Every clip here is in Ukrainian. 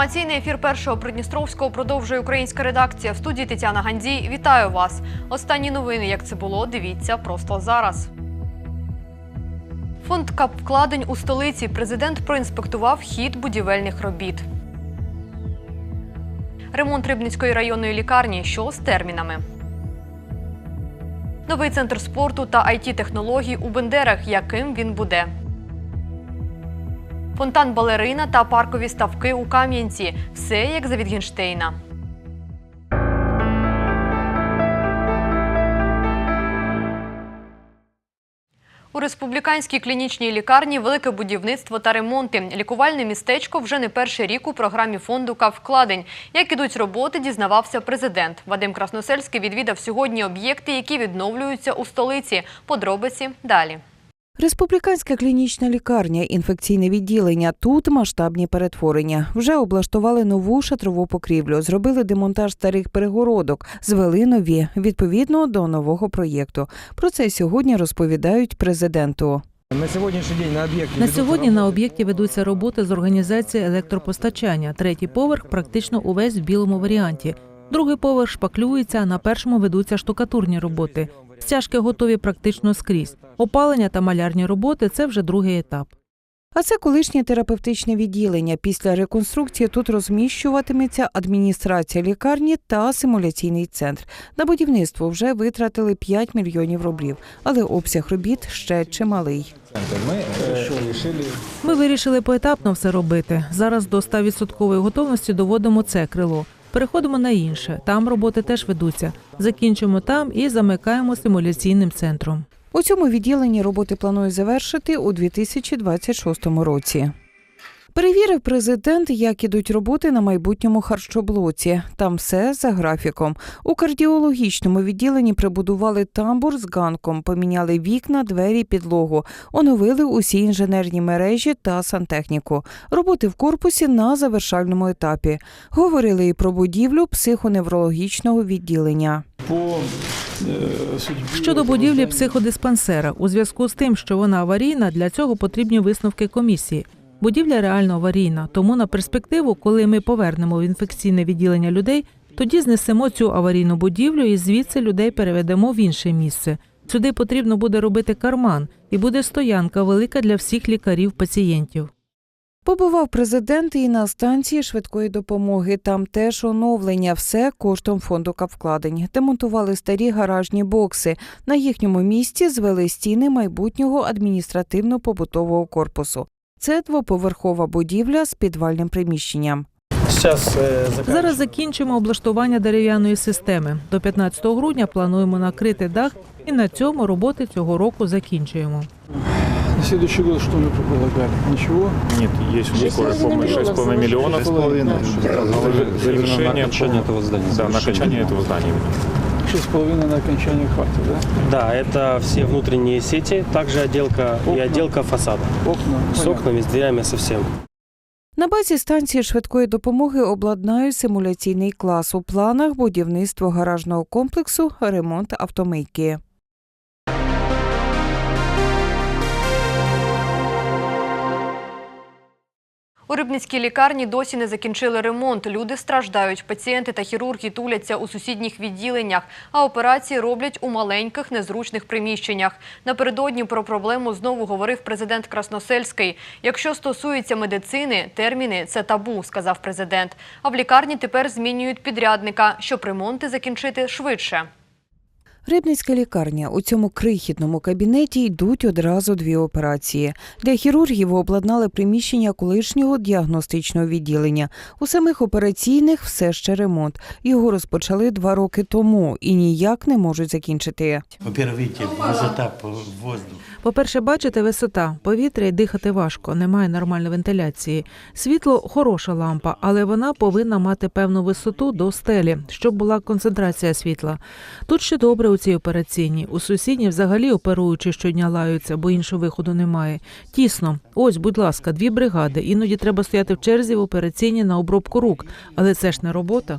Інформаційний ефір першого Придністровського продовжує українська редакція. В студії Тетяна Гандзій. Вітаю вас. Останні новини, як це було, дивіться просто зараз. Фонд капвкладень у столиці. Президент проінспектував хід будівельних робіт. Ремонт Рибницької районної лікарні. Що з термінами? Новий центр спорту та it технологій у Бендерах. Яким він буде? Фонтан балерина та паркові ставки у Кам'янці. Все як за Вітгенштейна. У республіканській клінічній лікарні велике будівництво та ремонти. Лікувальне містечко вже не перший рік у програмі фонду «Каввкладень». Як ідуть роботи, дізнавався президент. Вадим Красносельський відвідав сьогодні об'єкти, які відновлюються у столиці. Подробиці далі. Республіканська клінічна лікарня, інфекційне відділення. Тут масштабні перетворення. Вже облаштували нову шатрову покрівлю, зробили демонтаж старих перегородок, звели нові відповідно до нового проєкту. Про це сьогодні розповідають президенту. На сьогоднішній день на об'єкті На сьогодні на об'єкті ведуться роботи з організації електропостачання. Третій поверх практично увесь в білому варіанті. Другий поверх шпаклюється, а на першому ведуться штукатурні роботи. Стяжки готові практично скрізь. Опалення та малярні роботи це вже другий етап. А це колишнє терапевтичне відділення. Після реконструкції тут розміщуватиметься адміністрація лікарні та симуляційний центр. На будівництво вже витратили 5 мільйонів рублів, але обсяг робіт ще чималий. Ми е, вирішили поетапно все робити. Зараз до 100% готовності доводимо це крило. Переходимо на інше. Там роботи теж ведуться. Закінчимо там і замикаємо симуляційним центром. У цьому відділенні роботи планують завершити у 2026 році. Перевірив президент, як ідуть роботи на майбутньому харчоблоці. Там все за графіком. У кардіологічному відділенні прибудували тамбур з ганком, поміняли вікна, двері, підлогу, оновили усі інженерні мережі та сантехніку. Роботи в корпусі на завершальному етапі. Говорили і про будівлю психоневрологічного відділення. по е, Щодо будівлі психодиспансера, у зв'язку з тим, що вона аварійна, для цього потрібні висновки комісії. Будівля реально аварійна, тому на перспективу, коли ми повернемо в інфекційне відділення людей, тоді знесемо цю аварійну будівлю і звідси людей переведемо в інше місце. Сюди потрібно буде робити карман, і буде стоянка велика для всіх лікарів пацієнтів. Побував президент і на станції швидкої допомоги. Там теж оновлення, все коштом фонду капвкладень. Демонтували старі гаражні бокси. На їхньому місці звели стіни майбутнього адміністративно-побутового корпусу. Це двоповерхова будівля з підвальним приміщенням. Зараз е, Зараз закінчимо облаштування дерев'яної системи. До 15 грудня плануємо накрити дах, і на цьому роботи цього року закінчуємо. на следующий год что мы предполагаем? Ничего. Нет, есть уже скорая помощь 6,5 миллионов. Завершение окончание этого здания. Да, на Завершение. окончание этого здания. Шесть с половиной на окончание хватит, да? Да, это все внутренние сети, также отделка и отделка фасада. Окна. С понятно. окнами, с дверями совсем. На базі станції швидкої допомоги обладнають симуляційний клас. У планах будівництво гаражного комплексу, ремонт автомийки. У Рибницькій лікарні досі не закінчили ремонт. Люди страждають. Пацієнти та хірурги туляться у сусідніх відділеннях, а операції роблять у маленьких незручних приміщеннях. Напередодні про проблему знову говорив президент Красносельський. Якщо стосується медицини, терміни це табу, сказав президент. А в лікарні тепер змінюють підрядника, щоб ремонти закінчити швидше. Рибницька лікарня. У цьому крихітному кабінеті йдуть одразу дві операції. Для хірургів обладнали приміщення колишнього діагностичного відділення. У самих операційних все ще ремонт. Його розпочали два роки тому і ніяк не можуть закінчити. Во-первых, видите, по. По-перше, бачите, висота, повітря і дихати важко, немає нормальної вентиляції. Світло хороша лампа, але вона повинна мати певну висоту до стелі, щоб була концентрація світла. Тут ще добре у цій операційній. У сусідній взагалі оперуючи щодня лаються, бо іншого виходу немає. Тісно. Ось, будь ласка, дві бригади. Іноді треба стояти в черзі в операційній на обробку рук, але це ж не робота.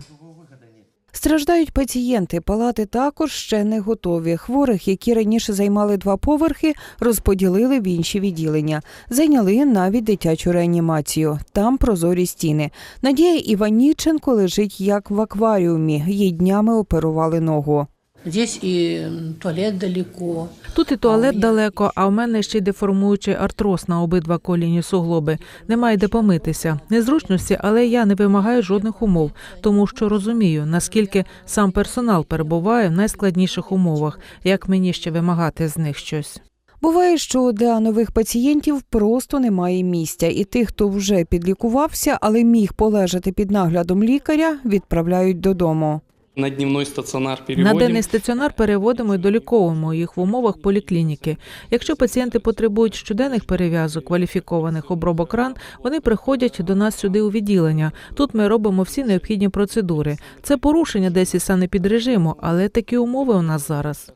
Страждають пацієнти. Палати також ще не готові. Хворих, які раніше займали два поверхи, розподілили в інші відділення. Зайняли навіть дитячу реанімацію. Там прозорі стіни. Надія Іваніченко лежить як в акваріумі. Їй днями оперували ногу. Здесь и туалет далеко. Тут і туалет далеко, а в мене ще й деформуючий артроз на обидва коліні суглоби. Немає де помитися. Незручності, але я не вимагаю жодних умов, тому що розумію, наскільки сам персонал перебуває в найскладніших умовах, як мені ще вимагати з них щось. Буває, що для нових пацієнтів просто немає місця, і тих, хто вже підлікувався, але міг полежати під наглядом лікаря, відправляють додому. На дневний стаціонар переводимо. На денний стаціонар переводимо і доліковуємо їх в умовах поліклініки. Якщо пацієнти потребують щоденних перев'язок, кваліфікованих обробок ран, вони приходять до нас сюди у відділення. Тут ми робимо всі необхідні процедури. Це порушення десь і санепідрежиму, але такі умови у нас зараз.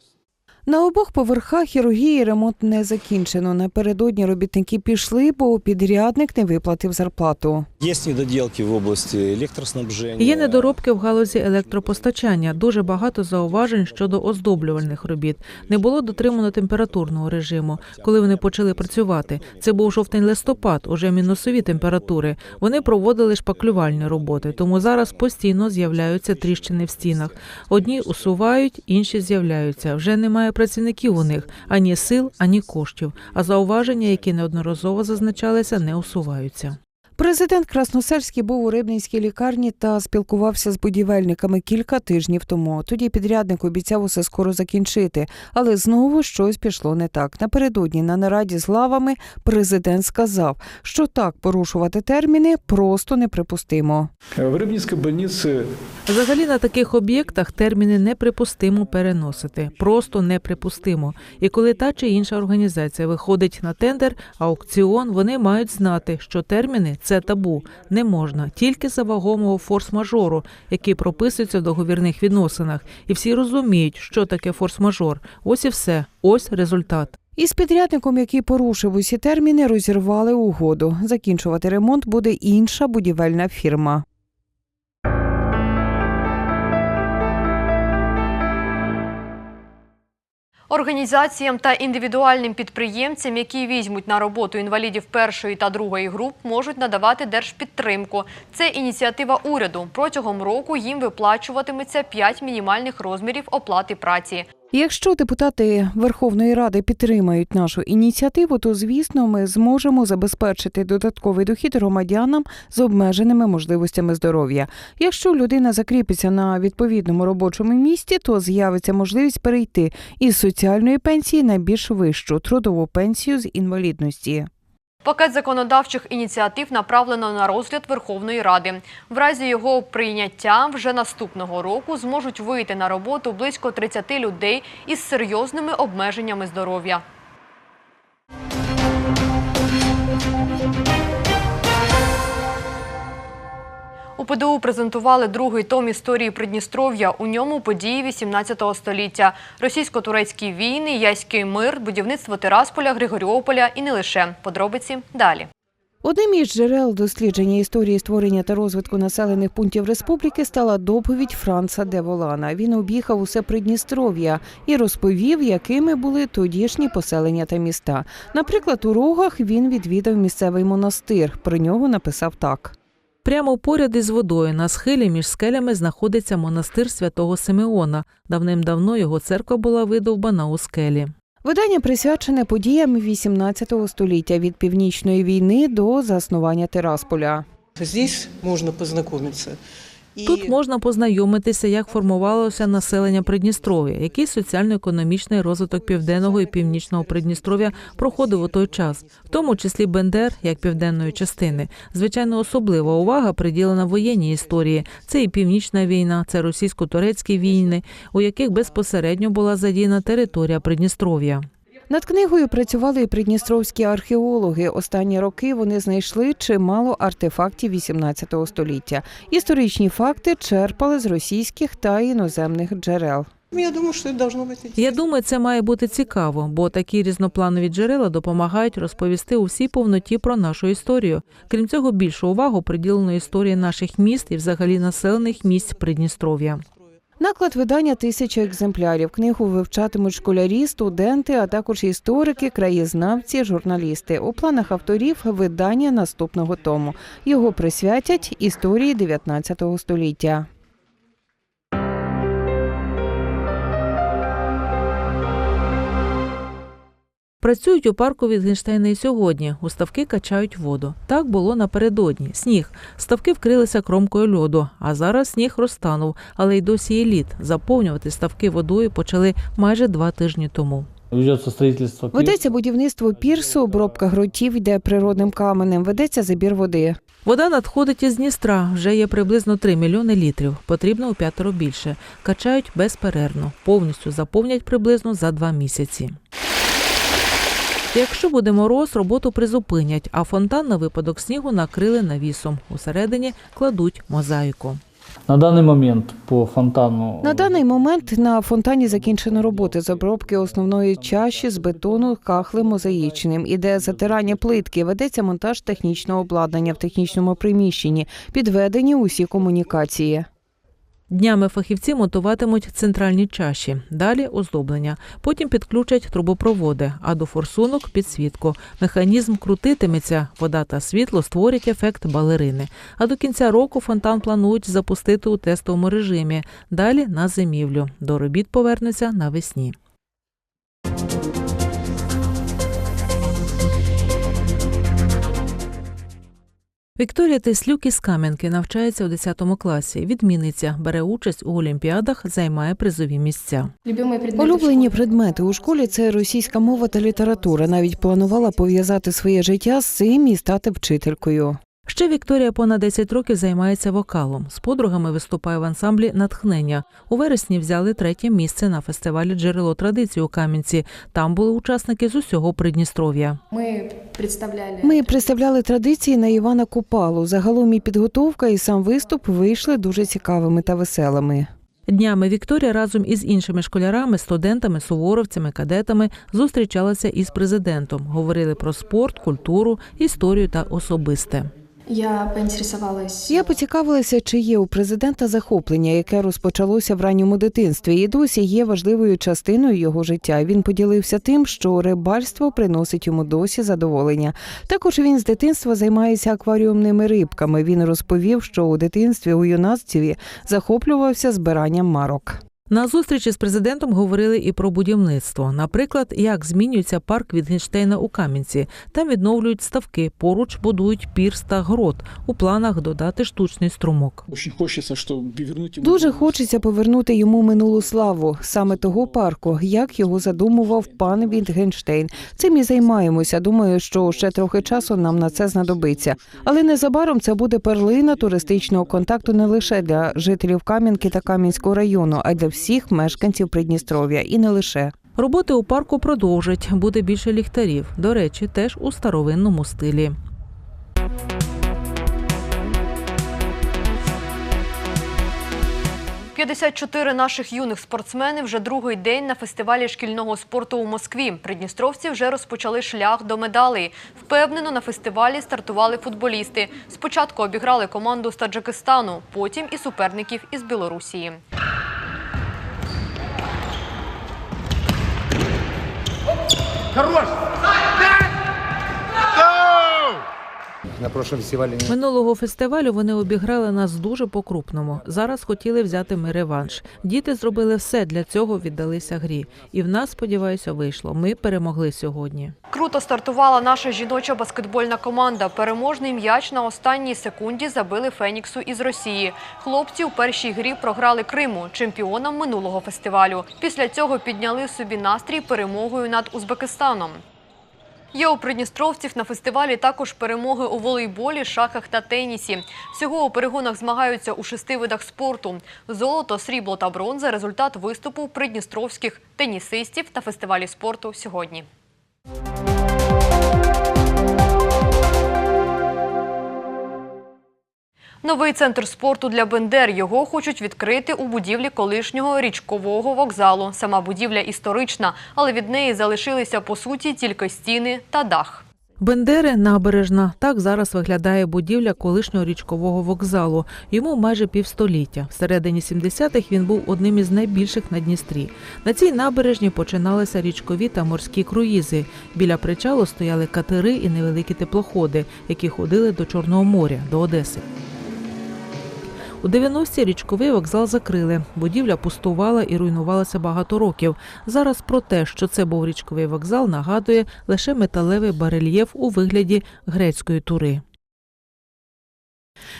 На обох поверхах хірургії ремонт не закінчено. Напередодні робітники пішли, бо підрядник не виплатив зарплату. Есть недоделки в области электроснабжения. Є недоробки в галузі електропостачання. Дуже багато зауважень щодо оздоблювальних робіт. Не було дотримано температурного режиму, коли вони почали працювати. Це був жовтень-листопад, уже мінусові температури. Вони проводили шпаклювальні роботи, тому зараз постійно з'являються тріщини в стінах. Одні усувають, інші з'являються. Вже немає працівників у них ані сил, ані коштів. А зауваження, які неодноразово зазначалися, не усуваються. Президент Красносельський був у Рибненській лікарні та спілкувався з будівельниками кілька тижнів тому. Тоді підрядник обіцяв усе скоро закінчити, але знову щось пішло не так. Напередодні на нараді з лавами президент сказав, що так порушувати терміни просто неприпустимо. В Рыбнинской больнице Взагалі на таких об'єктах терміни неприпустимо переносити, просто неприпустимо. І коли та чи інша організація виходить на тендер, аукціон, вони мають знати, що терміни це табу, не можна тільки за вагомого форс-мажору, який прописується в договірних відносинах, і всі розуміють, що таке форс-мажор. Ось і все, ось результат. Із підрядником, який порушив усі терміни, розірвали угоду. Закінчувати ремонт буде інша будівельна фірма. Організаціям та індивідуальним підприємцям, які візьмуть на роботу інвалідів першої та другої груп, можуть надавати держпідтримку. Це ініціатива уряду. Протягом року їм виплачуватиметься 5 мінімальних розмірів оплати праці. Якщо депутати Верховної Ради підтримають нашу ініціативу, то звісно ми зможемо забезпечити додатковий дохід громадянам з обмеженими можливостями здоров'я. Якщо людина закріпиться на відповідному робочому місці, то з'явиться можливість перейти із соціальної пенсії на більш вищу трудову пенсію з інвалідності. Пакет законодавчих ініціатив направлено на розгляд Верховної Ради. В разі його прийняття вже наступного року зможуть вийти на роботу близько 30 людей із серйозними обмеженнями здоров'я. ПДУ презентували другий том історії Придністров'я. У ньому події 18 століття. Російсько-турецькі війни, Яський мир, будівництво Тирасполя, Григоріополя і не лише. Подробиці далі. Одним із джерел дослідження історії створення та розвитку населених пунктів республіки стала доповідь Франца де Волана. Він об'їхав усе Придністров'я і розповів, якими були тодішні поселення та міста. Наприклад, у Рогах він відвідав місцевий монастир. Про нього написав так. Прямо поряд із водою на схилі між скелями знаходиться монастир святого Симеона. Давним-давно його церква була видовбана у скелі. Видання присвячене подіям 18 століття від північної війни до заснування Терасполя. Здесь можна познакомиться. Тут можна познайомитися, як формувалося населення Придністров'я, який соціально-економічний розвиток південного і північного Придністров'я проходив у той час, в тому числі Бендер як південної частини. Звичайно, особлива увага приділена воєнній історії. Це і північна війна, це російсько-турецькі війни, у яких безпосередньо була задіяна територія Придністров'я. Над книгою працювали і придністровські археологи. Останні роки вони знайшли чимало артефактів 18 століття. Історичні факти черпали з російських та іноземних джерел. я думаю, что это должно быть Я думаю, це має бути цікаво, бо такі різнопланові джерела допомагають розповісти у всій повноті про нашу історію. Крім цього, більшу увагу приділено історії наших міст і взагалі населених місць Придністров'я. Наклад видання тисяча екземплярів. Книгу вивчатимуть школярі, студенти, а також історики, краєзнавці, журналісти. У планах авторів видання наступного тому. Його присвятять історії 19 століття. Працюють у парку Вітгенштейна і сьогодні. У ставки качають воду. Так було напередодні. Сніг. Ставки вкрилися кромкою льоду, а зараз сніг розтанув, але й досі є лід. Заповнювати ставки водою почали майже два тижні тому. Ведеться будівництво пірсу, обробка ґрунтів йде природним каменем, ведеться забір води. Вода надходить із Дністра. Вже є приблизно 3 мільйони літрів. Потрібно у п'ятеро більше. Качають безперервно. Повністю заповнять приблизно за два місяці. Якщо буде мороз, роботу призупинять, а фонтан на випадок снігу накрили навісом. Усередині кладуть мозаїку. На данный момент по фонтану... На даний момент на фонтані закінчено роботи з обробки основної чаші з бетону кахлем мозаїчним. Іде затирання плитки, ведеться монтаж технічного обладнання в технічному приміщенні, підведені усі комунікації. Днями фахівці монтуватимуть центральні чаші, далі оздоблення. Потім підключать трубопроводи, а до форсунок підсвітку. Механізм крутитиметься, вода та світло створять ефект балерини. А до кінця року фонтан планують запустити у тестовому режимі. Далі на зимівлю. До робіт повернуться навесні. Вікторія Теслюк із Кам'янки навчається у 10 класі. Відмінниця бере участь у олімпіадах, займає призові місця. Улюблені предмети у школі це російська мова та література. Навіть планувала пов'язати своє життя з цим і стати вчителькою. Ще Вікторія понад 10 років займається вокалом. З подругами виступає в ансамблі Натхнення. У вересні взяли третє місце на фестивалі Джерело традицій у Кам'янці. Там були учасники з усього Придністров'я. Ми представляли Ми представляли традиції на Івана Купалу. Загалом і підготовка, і сам виступ вийшли дуже цікавими та веселими. Днями Вікторія разом із іншими школярами, студентами, суворовцями, кадетами зустрічалася із президентом. Говорили про спорт, культуру, історію та особисте. Я поінтересувалась. Я поцікавилася, чи є у президента захоплення, яке розпочалося в ранньому дитинстві, і досі є важливою частиною його життя. Він поділився тим, що рибальство приносить йому досі задоволення. Також він з дитинства займається акваріумними рибками. Він розповів, що у дитинстві у юнацтві захоплювався збиранням марок. На зустрічі з президентом говорили і про будівництво. Наприклад, як змінюється парк Вітгенштейна у Кам'янці. Там відновлюють ставки, поруч будують пірс та грот. У планах додати штучний струмок. Дуже хочеться повернути йому минулу славу, саме того парку, як його задумував пан Вітгенштейн. Цим і займаємося. Думаю, що ще трохи часу нам на це знадобиться. Але незабаром це буде перлина туристичного контакту не лише для жителів Кам'янки та Кам'янського району, а й для всіх мешканців Придністров'я, і не лише. Роботи у парку продовжать. Буде більше ліхтарів. До речі, теж у старовинному стилі. – 54 наших юних спортсмени вже другий день на фестивалі шкільного спорту у Москві. Придністровці вже розпочали шлях до медалей. Впевнено, на фестивалі стартували футболісти. Спочатку обіграли команду з Таджикистану, потім і суперників із Білорусії. terus На прошлом фестивале Минулого фестивалю вони обіграли нас дуже по-крупному. Зараз хотіли взяти ми реванш. Діти зробили все для цього, віддалися грі. І в нас, сподіваюся, вийшло. Ми перемогли сьогодні. Круто стартувала наша жіноча баскетбольна команда. Переможний м'яч на останній секунді забили Феніксу із Росії. Хлопці у першій грі програли Криму, чемпіонам минулого фестивалю. Після цього підняли собі настрій перемогою над Узбекистаном. Є у придністровців на фестивалі також перемоги у волейболі, шахах та тенісі. Всього у перегонах змагаються у шести видах спорту. Золото, срібло та бронза – результат виступу придністровських тенісистів та фестивалі спорту сьогодні. Новий центр спорту для Бендер. Його хочуть відкрити у будівлі колишнього річкового вокзалу. Сама будівля історична, але від неї залишилися по суті тільки стіни та дах. Бендери набережна. Так зараз виглядає будівля колишнього річкового вокзалу. Йому майже півстоліття. Всередині 70-х він був одним із найбільших на Дністрі. На цій набережні починалися річкові та морські круїзи. Біля причалу стояли катери і невеликі теплоходи, які ходили до Чорного моря, до Одеси. У 90-ті річковий вокзал закрили. Будівля пустувала і руйнувалася багато років. Зараз про те, що це був річковий вокзал, нагадує лише металевий барельєф у вигляді грецької тури.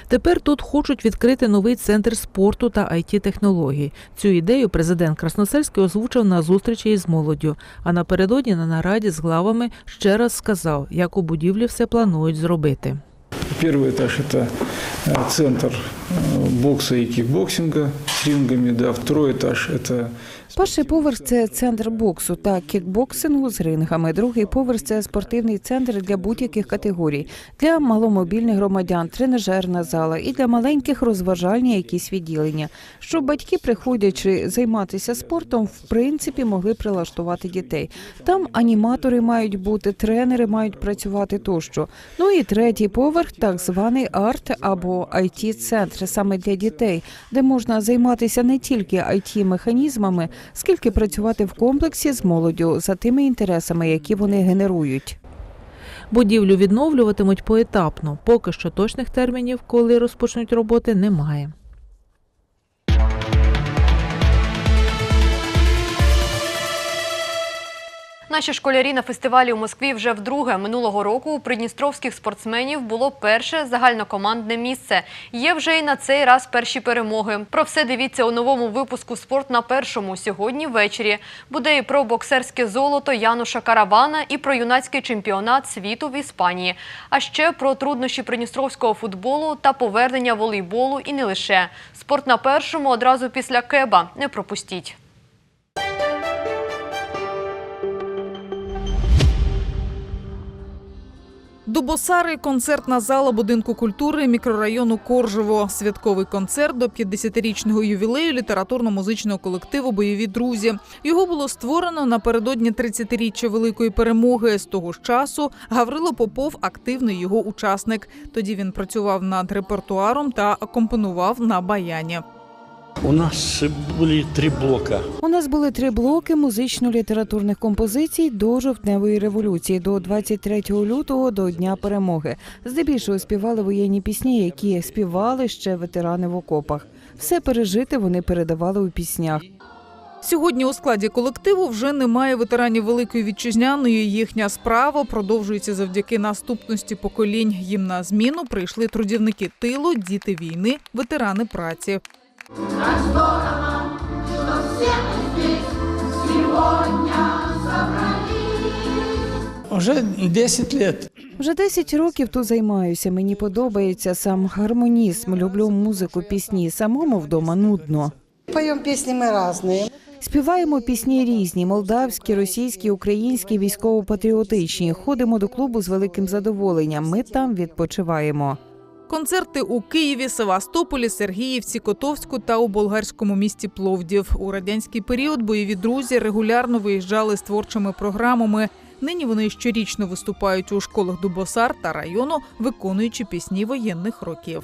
Тепер тут хочуть відкрити новий центр спорту та it технологій. Цю ідею президент Красносельський озвучив на зустрічі із молоддю. А напередодні на нараді з главами ще раз сказав, як у будівлі все планують зробити. Первый этаж – это э, центр э, бокса и кикбоксинга с рингами, да. Второй этаж – это Перший поверх це центр боксу та кікбоксингу з рингами. Другий поверх це спортивний центр для будь-яких категорій, для маломобільних громадян, тренажерна зала і для маленьких розважальні якісь відділення, щоб батьки, приходячи займатися спортом, в принципі могли прилаштувати дітей. Там аніматори мають бути, тренери мають працювати тощо. Ну і третій поверх, так званий арт або it центр саме для дітей, де можна займатися не тільки it механізмами скільки працювати в комплексі з молоддю за тими інтересами, які вони генерують. Будівлю відновлюватимуть поетапно. Поки що точних термінів, коли розпочнуть роботи, немає. Наші школярі на фестивалі у Москві вже вдруге минулого року у придністровських спортсменів було перше загальнокомандне місце. Є вже і на цей раз перші перемоги. Про все дивіться у новому випуску Спорт на першому сьогодні ввечері. Буде і про боксерське золото Януша Каравана, і про юнацький чемпіонат світу в Іспанії. А ще про труднощі придністровського футболу та повернення волейболу і не лише. Спорт на першому одразу після Кеба. Не пропустіть. Дубосари концертна зала будинку культури мікрорайону Коржево. Святковий концерт до 50-річного ювілею літературно-музичного колективу Бойові друзі. Його було створено напередодні 30-річчя великої перемоги. З того ж часу Гаврило Попов активний його учасник. Тоді він працював над репертуаром та акомпонував на баяні. У нас были три блока. У нас були три блоки музично-літературних композицій до жовтневої революції, до 23 лютого, до Дня перемоги. Здебільшого співали воєнні пісні, які співали ще ветерани в окопах. Все пережите вони передавали у піснях. Сьогодні у складі колективу вже немає ветеранів Великої вітчизняної. Їхня справа продовжується завдяки наступності поколінь. Їм на зміну прийшли трудівники тилу, діти війни, ветерани праці. Уже 10 лет. Вже 10 років тут займаюся. Мені подобається сам гармонізм. Люблю музику, пісні. Самому вдома нудно. Поем песни мы разные. Співаємо пісні різні: молдавські, російські, українські, військово-патріотичні. Ходимо до клубу з великим задоволенням. Ми там відпочиваємо. Концерти у Києві, Севастополі, Сергіївці, Котовську та у болгарському місті Пловдів. У радянський період бойові друзі регулярно виїжджали з творчими програмами. Нині вони щорічно виступають у школах Дубосар та району, виконуючи пісні воєнних років.